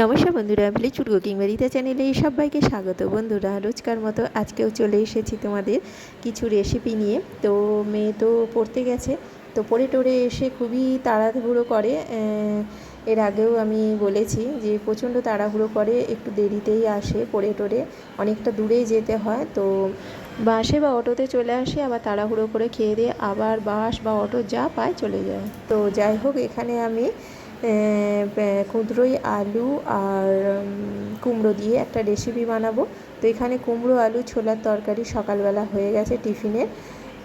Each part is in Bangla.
নমস্কার বন্ধুরা ভিলেজ কুকিং বাড়িতে চ্যানেলে এই সবাইকে স্বাগত। বন্ধুরা, রোজকার মতো আজকেও চলে এসেছি তোমাদের কিছু রেসিপি নিয়ে। তো মেয়ে তো পড়তে গেছে, তো পড়ে টোরে এসে খুবই তাড়াহুড়ো করে। এর আগেও আমি বলেছি যে প্রচণ্ড তাড়াহুড়ো করে, একটু দেরিতেই আসে পড়ে টোরে অনেকটা দূরেই যেতে হয়। তো বাসে বা অটোতে চলে আসে, আবার তাড়াহুড়ো করে খেয়ে দিয়ে আবার বাস বা অটো যা পায় চলে যায়। তো যাই হোক, এখানে আমি কুঁদরোই আলু আর কুমড়ো দিয়ে একটা রেসিপি বানাবো। তো এখানে কুমড়ো, আলু, ছোলার তরকারি সকালবেলা হয়ে গেছে টিফিনে।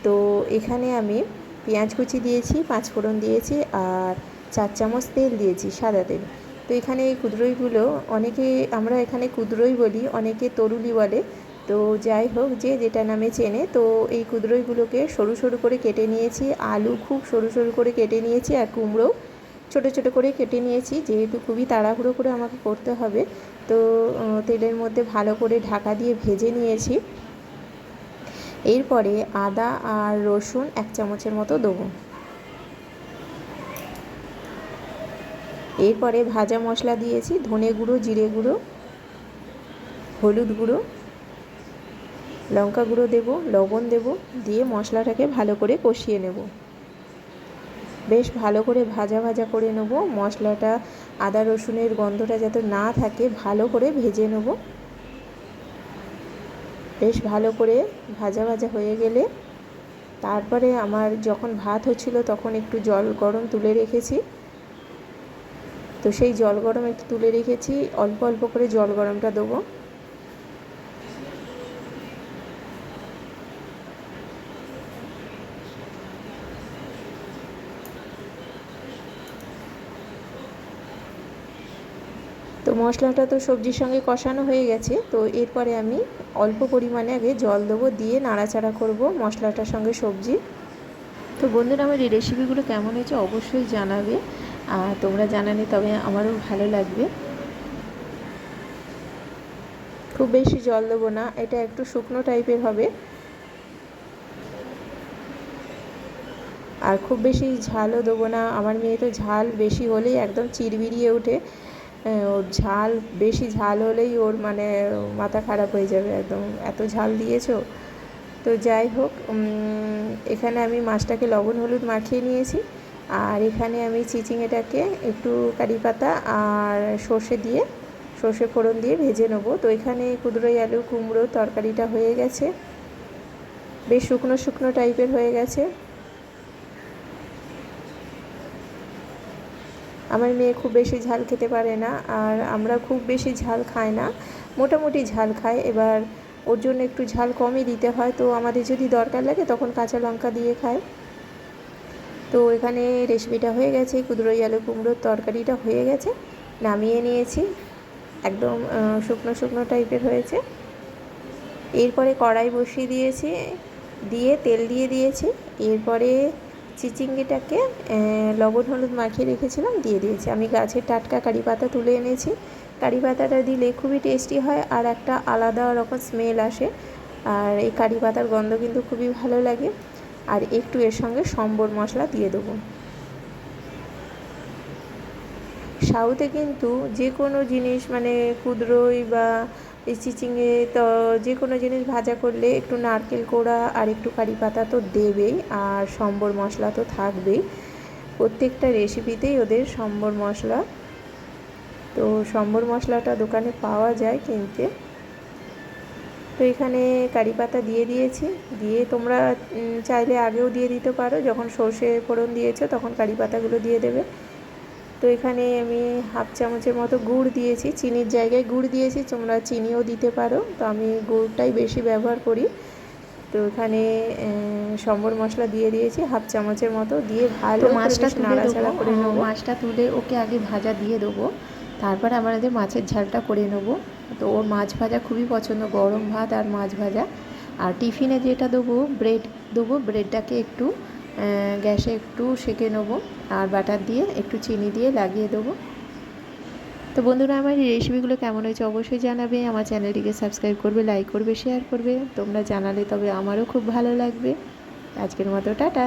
তো এখানে আমি পেঁয়াজ কুচি দিয়েছি, পাঁচ ফোড়ন দিয়েছি আর চার চামচ তেল দিয়েছি, সাদা তেল। তো এখানে এই কুদরোইগুলো অনেকে, আমরা এখানে কুদরোই বলি, অনেকে তরুলি বলে। তো যাই হোক, যে যেটা নামে চেনে, তো এই কুদরোইগুলোকে সরু সরু করে কেটে নিয়েছি। আলু খুব সরু সরু করে কেটে নিয়েছি আর কুমড়ো ছোটো ছোটো করে কেটে নিয়েছি, যেহেতু খুবই তাড়াহুড়ো করে আমাকে করতে হবে। তো তেলের মধ্যে ভালো করে ঢাকা দিয়ে ভেজে নিয়েছি। এরপরে আদা আর রসুন এক চামচের মতো দেবো। এরপরে ভাজা মশলা দিয়েছি, ধনে গুঁড়ো, জিরে গুঁড়ো, হলুদ গুঁড়ো, লঙ্কা গুঁড়ো দেবো, লবণ দেবো, দিয়ে মশলাটাকে ভালো করে কষিয়ে নেব। বেশ ভালো করে ভাজা ভাজা করে নেব। মশলাটা, আদা রসুনের গন্ধটা যাতে না থাকে, ভালো করে ভেজে নেব। বেশ ভালো করে ভাজা ভাজা হয়ে গেলে তারপরে আমার যখন ভাত হচ্ছিল তখন একটু জল গরম তুলে রেখেছি। তো সেই জল গরম একটু তুলে রেখেছি। অল্প অল্প করে জল গরমটা দেবো। তো মশলাটা তো সবজির সঙ্গে কষানো হয়ে গেছে, তো এরপরে আমি অল্প পরিমাণে আগে জল দেবো, দিয়ে নাড়াচাড়া করব মশলাটার সঙ্গে সবজি। তো বন্ধুরা, আমার এই রেসিপিগুলো কেমন হয়েছে অবশ্যই জানাবে, আর তোমরা জানালে তবে আমারও ভালো লাগবে। খুব বেশি জল দেবো না, এটা একটু শুকনো টাইপের হবে। আর খুব বেশি ঝালও দেবো না, আমার মেয়ে তো ঝাল বেশি হলেই একদম চিরবিরিয়ে ওঠে। ওর ঝাল, বেশি ঝাল হলেই ওর মানে মাথা খারাপ হয়ে যাবে একদম। এত ঝাল দিয়েছ? তো যাই হোক এখানে আমি মাছটাকে লবণ, হলুদ মাখিয়ে নিয়েছি। আর এখানে আমি চিচিঙেটাকে একটু কারি পাতা আর সর্ষে দিয়ে, সর্ষে ফোড়ন দিয়ে ভেজে নেব। তো এখানে কুদরোই আলু, কুমড়ো তরকারিটা হয়ে গেছে। বেশ শুকনো শুকনো টাইপের হয়ে গেছে। আমার মেয়ে খুব বেশি ঝাল খেতে পারে না আর আমরা খুব বেশি ঝাল খাই না। মোটামুটি ঝাল খাই। এবার ওর জন্য একটু ঝাল কমই দিতে হয়। তো আমাদের যদি দরকার লাগে তখন কাঁচা লঙ্কা দিয়ে খায় তো এখানে রেসিপিটা হয়ে গেছে। কুদরোই আলু কুমড়োর তরকারিটা হয়ে গেছে। নামিয়ে নিয়েছি। একদম শুকনো শুকনো টাইপের হয়েছে। এরপরে কড়াই বসিয়ে দিয়েছি। দিয়ে তেল দিয়ে দিয়েছি। এরপরে চিচিঙ্গিটাকে লবণ হলুদ মাখিয়ে রেখেছিলাম, দিয়ে দিয়েছি। আমি গাছের টাটকা কারি পাতা তুলে এনেছি। কারি পাতাটা দিলে খুবই টেস্টি হয় আর একটা আলাদা রকম স্মেল আসে। আর এই কারি পাতার গন্ধ কিন্তু খুবই ভালো লাগে। আর একটু এর সঙ্গে সম্বর মশলা দিয়ে দেবো। সাউথে কিন্তু যে কোনো জিনিস মানে কুদরোই বা এই চিচিংয়ে তো যে কোনো জিনিস ভাজা করলে একটু নারকেল কোড়া আর একটু কারি পাতা তো দেবেই, আর সম্বর মশলা তো থাকবেই। প্রত্যেকটা রেসিপিতেই ওদের সম্বর মশলা। তো সম্বর মশলাটা দোকানে পাওয়া যায় কিনতে। তো এখানে কারি পাতা দিয়ে দিয়েছি। দিয়ে তোমরা চাইলে আগেও দিয়ে দিতে পারো। যখন সর্ষে ফোড়ন দিয়েছ তখন কারি পাতাগুলো দিয়ে দেবে। তো এখানে আমি হাফ চামচের মতো গুড় দিয়েছি চিনির জায়গায় গুড় দিয়েছি তোমরা চিনিও দিতে পারো। তো আমি গুড়টাই বেশি ব্যবহার করি। তো এখানে সম্বর মশলা দিয়ে দিয়েছি হাফ চামচের মতো দিয়ে ভালো মাছটা নাড়াচাড়া করে নেব। মাছটা তুলে ওকে আগে ভাজা দিয়ে দেবো। তারপরে আমাদের মাছের ঝালটা করে নেব। তো ওর মাছ ভাজা খুবই পছন্দ গরম ভাত আর মাছ ভাজা। আর টিফিনে যেটা দেবো ব্রেড দেবো। ব্রেডটাকে একটু গ্যাসে একটু সেঁকে নেব আর বাটার দিয়ে একটু চিনি দিয়ে লাগিয়ে দেবো। তো বন্ধুরা, আমার এই রেসিপিগুলো কেমন হয়েছে অবশ্যই জানাবে। আমার চ্যানেলটিকে সাবস্ক্রাইব করবে লাইক করবে শেয়ার করবে। তোমরা জানালে তবে আমারও খুব ভালো লাগবে। আজকের মতো, টাটা।